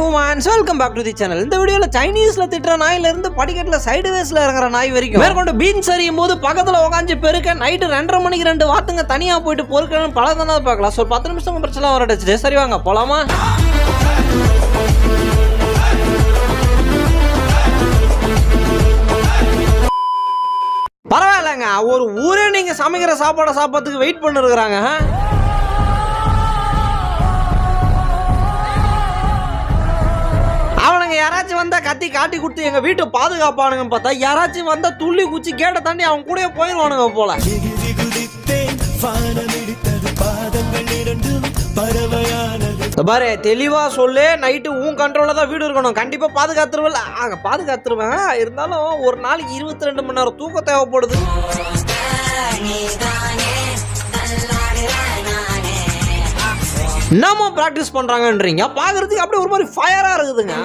Humans welcome back to the channel இந்த வீடியோல சைனீஸ்ல திட்டுற நாயில இருந்து படிக்கட்டுல சைடு வேஸ்ல இறங்குற நாய் வரைக்கும் மேற்கொண்டு பீன்ஸ் அறியும் போது பக்கத்துல உட்காந்து பெருக்க நைட்டு ரெண்டரை மணிக்கு ரெண்டு வாத்துங்க தனியா போயிட்டு பொறுக்கணும் பல தானே பார்க்கலாம். ஸோ பத்து நிமிஷம் பிரச்சனை வரடிச்சு சரி வாங்க போலாமா? பரவாயில்லைங்க. ஒரு ஊரே நீங்க சமைக்கிற சாப்பாடை சாப்பிட்றதுக்கு வெயிட் பண்ணிருக்கிறாங்க யாராச்சும் வந்தா கத்தி காட்டி கொடுத்து எங்க வீட்டை பாதுகாப்பானுங்க பார்த்தா யாராச்சும் வந்தா துள்ளி குச்சி கேட்ட தாண்டி அவன் கூடயே போயிடுவானுங்க போல. பாரு தெளிவா சொல்லு நைட்டு உன் கண்ட்ரோல தான் வீடு இருக்கணும். கண்டிப்பா பாதுகாத்துருவல ஆக பாதுகாத்துருவேன். இருந்தாலும் ஒரு நாளைக்கு இருபத்தி ரெண்டு மணி நேரம் தூக்கம் தேவைப்படுது. என்னமோ ப்ராக்டிஸ் பண்றாங்கன்றீங்க? பாக்குறதுக்கு அப்படியே ஒரு மாதிரி ஃபயரா இருக்குதுங்க.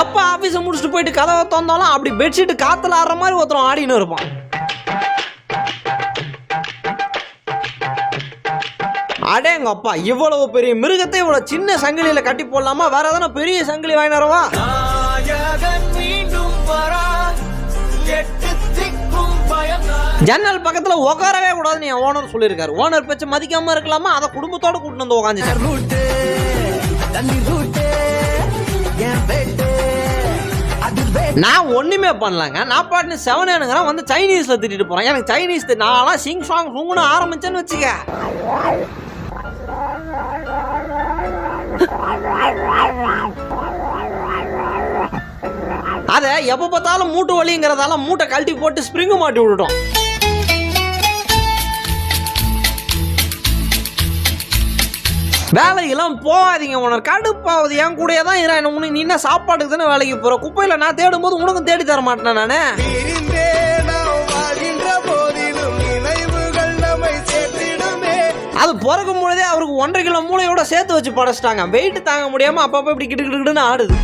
எப்ப ஆபீஸை முடிச்சுட்டு போயிட்டு கதவை திறந்தாலும் அப்படி பெட்ஷீட் காத்துல ஆடுற மாதிரி ஒருத்தரும் ஆடின்னு இருப்பான். அடேங்கப்பா இவ்வளவு பெரிய மிருகத்தை இவ்வளவு சின்ன சங்கிலியில கட்டி போடலாமா? வேற எதனா பெரிய சங்கிலி வாங்கினரவா ஜன்னல் பக்கத்துல உட்காரவே கூடாதுன்னு என் ஓனர் சொல்லியிருக்காரு. ஓனர் பேச்ச மதிக்காம இருக்கலாமா? அதை குடும்பத்தோட கூட்டிட்டு வந்து உட்காந்துட்டாரு நான் ஒன்றுமே பண்ணலங்க. நான் பாட்டு செவனேனுங்கிறேன் வந்து சைனீஸில் திட்டிட்டு போகிறேன் எனக்கு சைனீஸ் நான்லாம் சிங் சாங் சுங்குன்னு ஆரம்பிச்சேன்னு வச்சுக்க. அதை எப்போ பார்த்தாலும் மூட்டு வலிங்கிறதால மூட்டை கழட்டி போட்டு ஸ்ப்ரிங்கு மாட்டி விட்டுட்டோம். வேலைக்கெல்லாம் போகாதீங்க உனக்கு கடுப்பாவது என் கூடயே தான் இரு உனக்கு நீ என்ன சாப்பாட்டுக்கு தானே வேலைக்கு போற? குப்பையில நான் தேடும்போது உனக்கும் தேடி தர மாட்டேன் நானே? அது பிறக்கும் பொழுதே அவருக்கு ஒன்றரை கிலோ மூளையோட சேர்த்து வச்சு படைச்சிட்டாங்க. வெயிட் தாங்க முடியாம அப்பப்போ இப்படி கிட்டு கிட்டுன்னு ஆடுது.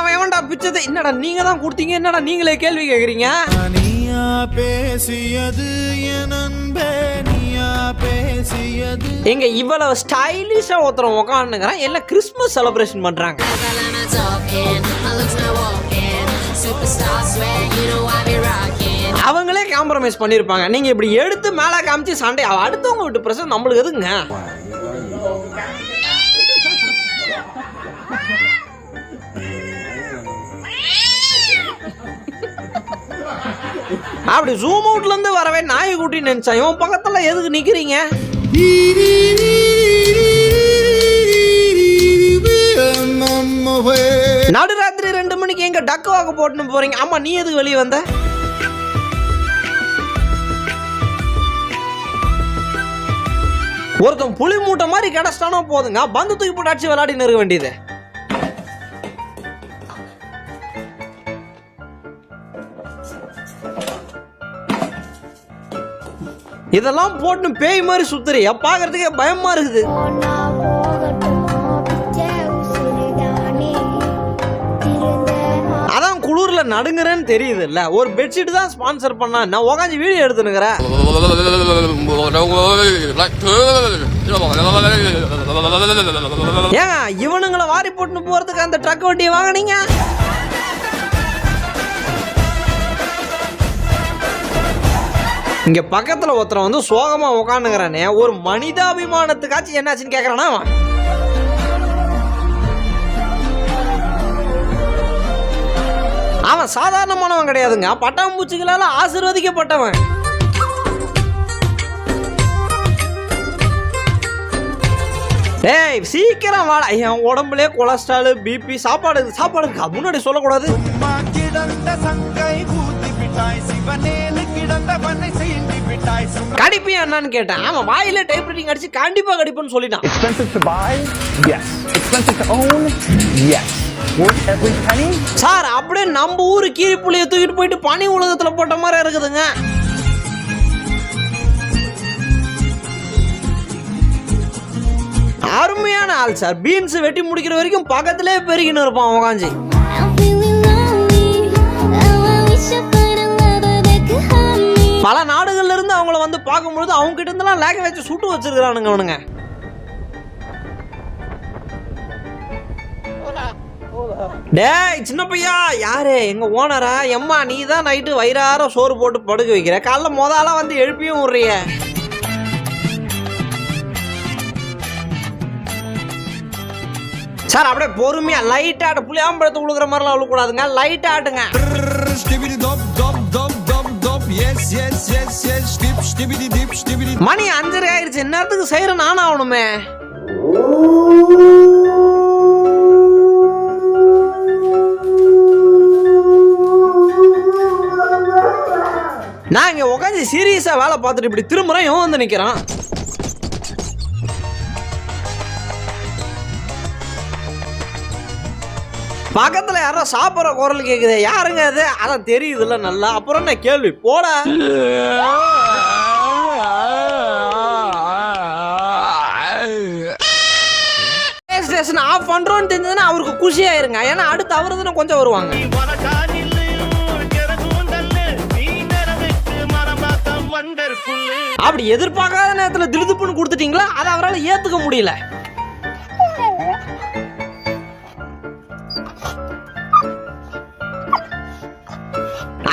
அவன் எவன்டா பிச்சது? என்னடா நீங்க தான் கொடுத்தீங்க? என்னடா நீங்களே கேள்வி கேக்குறீங்க? நீயா பேசியது என் அன்பே நீயா பேசியது. எங்க இவ்வளவு ஸ்டைலிஷா ஒருத்தரம் உக்காந்துங்கிறான் எல்லாம் கிறிஸ்மஸ் செலிப்ரேஷன் பண்றாங்க? அவங்களே காம்ப்ரமைஸ் பண்ணிருப்பாங்க. நீங்க இப்படி எடுத்து மேல காமிச்சு சண்டை அடுத்தவங்க விட்டு பிரச்சனை நம்மளுக்கு எதுங்க அப்படி ஜூம் அவுட்ல இருந்து வரவே நாய் குட்டி நினைச்சா இவன் பக்கத்துல எதுக்கு நிக்கிறீங்க? நடுராத்திரி ரெண்டு மணிக்கு எங்க டக்கு வாக்கு போட்டுன்னு போறீங்க? ஆமா நீ எதுக்கு வெளியே வந்த? ஒருத்தன் புளி மூட்டை மாதிரி கிடச்சிட்டானா போதுங்க. பந்து தூக்கி போட்டு அடிச்சு விளையாடி இருக்க வேண்டியது. இதெல்லாம் போட்டு பேய் மாதிரி சுத்துறியா பாக்குறதுக்கே பயமா இருக்குது. அதான் குளிர்ல நடுங்குறேன்னு தெரியுது இல்ல ஒரு பெட்ஷீட் தான் ஸ்பான்சர் பண்ணா நான் உக்காந்து வீடியோ எடுத்துனுங்கிறேன் ஏங்க இவனுங்களை வாரி போட்டுன்னு போறதுக்கு அந்த ட்ரக் வண்டியை வாங்குனீங்க? இங்கே பக்கத்தில் ஒருத்தன் வந்து சோகமாக உக்காந்துங்கிறானே ஒரு மனிதாபிமானத்துக்காச்சும் என்னாச்சுன்னு கேட்குறானா அவன் அவன் சாதாரணமானவன் கிடையாதுங்க. பட்டாம்பூச்சிகளால் ஆசீர்வதிக்கப்பட்டவன். ஏய் சீக்கிரம் வாடா. என் உடம்புலே கொலஸ்ட்ரால் பிபி சாப்பாடு சாப்பாடு முன்னாடி சொல்லக்கூடாது. சும்மா கிடந்த சங்கை ஊத்தி விட்டாய் சிவனேனு கிடந்தவனை சீண்டி விட்டாய் சும்மா கடிப்பு என்னன்னு கேட்டேன். அவன் வாயில டைப் ரைட்டிங் அடிச்சு கண்டிப்பா கடிப்புன்னு சொல்லிட்டான். Worth every penny? சார் அப்படியே நம்ம ஊரு கீரிப்புள்ளிய தூக்கிட்டு போயிட்டு பனி உலகத்துல போட்ட மாதிரி இருக்குதுங்க. அருமையான ஆள் சார். பீன்ஸ் வெட்டி முடிக்கிற வரைக்கும் பக்கத்திலே பெருகின்னு இருப்பான் உக்காஞ்சி பல நாடுகள்ல இருந்து அவங்கள வந்து பார்க்கும்பொழுது அவங்க கிட்ட இருந்தெல்லாம் லேக வச்சு சுட்டு வச்சிருக்கானுங்க அவனுங்க. டேய் சின்ன பையா யாரு? எங்க ஓனரா? எம்மா நீ தான் நைட்டு வயிறார சோறு போட்டு படுக்க வைக்கிற. காலைல மொதலாம் வந்து எழுப்பியும் விடுறிய. சார் அப்படியே பொறுமையா லைட் ஆட்டு புளியாம்பழத்தை உழுகுற மாதிரிலாம் விழுக்கூடாதுங்க லைட் ஆட்டுங்க. Stibidi yes yes yes dop dop yes yes மணி அஞ்சரை ஆயிருச்சு இந்நேரத்துக்கு செய்யற நானும் ஆகணுமே நான் இங்க உட்காந்து சீரியஸா வேலை பார்த்துட்டு இப்படி திரும்புறேன் இவன் வந்து நிக்கிறான். பக்கத்துல யாரோ சாப்பிட்ற குரல் கேக்குது. யாருங்க அது? அதான் தெரியுதுல்ல நல்லா. அப்புறம் என்ன கேள்வி? போட. ஸ்டேஷன் ஆஃப் பண்றோம்னு தெரிஞ்சதுன்னா அவருக்கு குஷி ஆயிருங்க ஏன்னா அடுத்து அவர் தானே கொஞ்சம் வருவாங்க. அப்படி எதிர்பார்க்காத நேரத்துல திடுதுப்புன்னு கொடுத்துட்டீங்களா? அதை அவரால் ஏத்துக்க முடியல.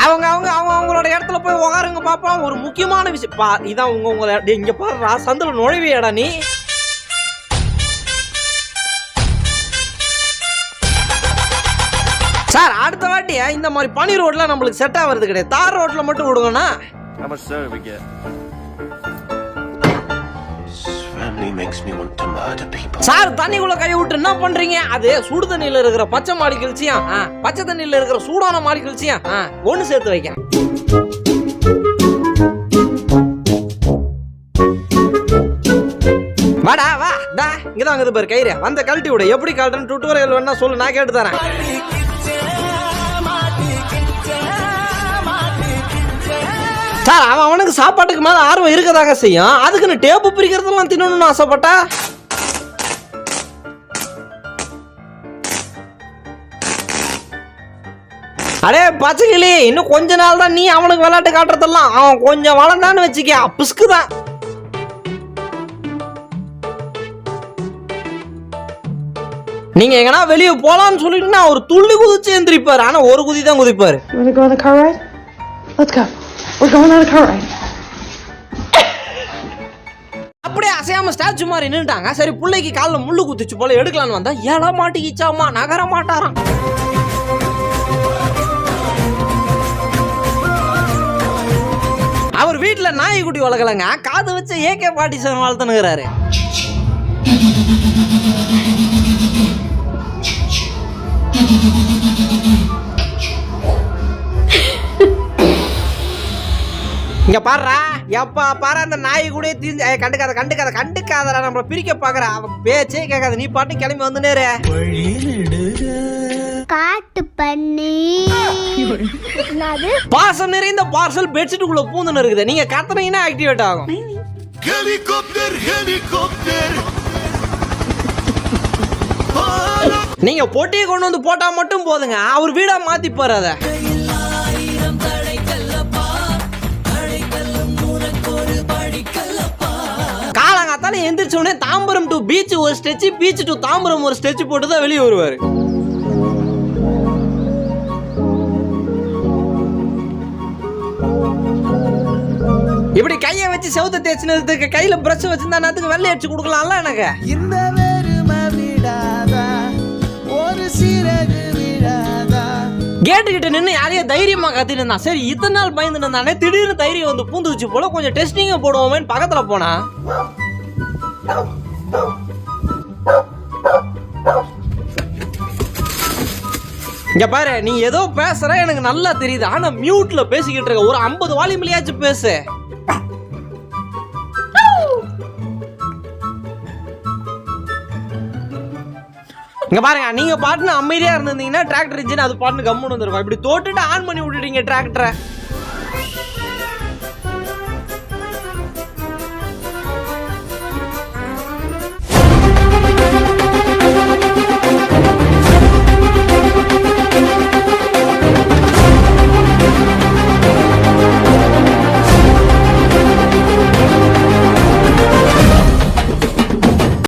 அவங்க அவங்க அவங்க அவங்களோட இடத்துல போய் உக்காருங்க பாப்பா. ஒரு முக்கியமான விஷயம். பா இதான் உங்க உங்களை இங்க பாரு சந்தில நுழைவியடா நீ. சார் அடுத்த வாட்டி இந்த மாதிரி பனி ரோட்லாம் நம்மளுக்கு செட் ஆகிறது கிடையாது. தார் ரோட்ல மட்டும் விடுங்கண்ணா. Makes me want to murder people. Sir தண்ணிக்குள்ள கை விட்டு என்ன பண்றீங்க? அது சுடு தண்ணியில இருக்கிற பச்சை மாடி கழிச்சியா? பச்சை தண்ணியில இருக்கிற சூடான மாடி கழிச்சியா? ஒண்ணு சேர்த்து வைக்க வாடா வா டா இங்கதான் அங்குது பாரு கயிறு. வந்த கழட்டி விடு எப்படி கழட்டுன்னு டுட்டோரியல் வேணா சொல்லு நான் கேட்டு தரேன். சார் அவன் அவனுக்கு சாப்பாட்டுக்கு மேல ஆர்வம் இருக்கதாங்க செய்யும். அதுக்குன்னு டேப்பு பிரிக்கிறதெல்லாம் தின்னணும்னு ஆசைப்பட்டா? அடே பச்சைக்கிளி இன்னும் கொஞ்ச நாள் தான் நீ அவனுக்கு விளையாட்டு காட்டுறதெல்லாம். அவன் கொஞ்சம் வளர்ந்தான்னு வச்சுக்க பிஸ்கு தான் நீங்க எங்கன்னா வெளியே போலாம்னு சொல்லிட்டுனா ஒரு துள்ளி குதிச்சு எந்திரிப்பாரு. ஆனா ஒரு குதி தான் குதிப்பாரு We're going on a car ride. அப்படியே அசையாம ஸ்டாச்சு மாதிரி நின்னுட்டாங்க. சரி பிள்ளைக்கு காலில் முள்ளு குத்துச்சு போல எடுக்கலான்னு வந்தா ஏழா மாட்டிக்கிச்சாமா நகர மாட்டாராம். அவர் வீட்டுல நாய்க்குட்டி வளர்க்கலங்க. காது வச்சு ஏகே பாட்டி சார் வளர்த்துனுங்கிறாரு இங்க பாருடா. எப்பா பாரு அந்த நாய் கூட தீஞ்சு கண்டுக்காத கண்டுக்காத கண்டுக்காதடா. நம்மள பிரிக்க பாக்குற அவ பேச்சே கேட்காத. நீ பாட்டு கிளம்பி வந்து நேரு. காட்டு பண்ணி. பாசம் நிறைந்த பார்சல் பெட்ஷீட்டுக்குள்ள பூந்துன்னு இருக்குது. நீங்க கத்துனீங்கன்னா ஆக்டிவேட் ஆகும். Helicopter helicopter. நீங்க பொட்டியை கொண்டு வந்து போட்டா மட்டும் போதுங்க. அவர் வீடா மாத்திப்பாரு அத எந்திரிச்ச உடனே தாம்பரம் டு பீச் ஒரு ஸ்டெச் பீச் டு தாம்பரம் ஒரு ஸ்டெச் போட்டு தான் வெளியே வருவாரு. இப்படி கையை வச்சு செவுத்த தேய்ச்சினதுக்கு கையில பிரஷ் வச்சிருந்தா நேரத்துக்கு வெள்ளை அடிச்சு கொடுக்கலாம்ல எனக்கு? இந்த வெறுமை விடாதா? ஒரு சிறகு விடாதா? கேட்டு கிட்ட நின்று யாரையோ தைரியமா கத்திட்டு இருந்தான். சரி இத்தனை நாள் பயந்துட்டு இருந்தானே திடீர்னு தைரியம் வந்து பூந்துச்சு போல கொஞ்சம் டெஸ்டிங்க போடுவோமேன்னு பக்கத்துல போனா இங்க பாரு நீ ஏதோ பேசுற எனக்கு நல்லா தெரியுது. ஆனா மியூட்ல பேசிக்கிட்டு இருக்க. ஒரு ஐம்பது வாலிமலையாச்சும் பேசு. இங்க பாருங்க நீங்க பாட்டுன்னு அமைதியா இருந்திருந்தீங்கன்னா டிராக்டர் இன்ஜின் அது பாட்டுன்னு கம்முன்னு வந்துருக்கும். இப்படி தோட்டுட்டு ஆன் பண்ணி விட்டுட்டீங்க டிராக்டரை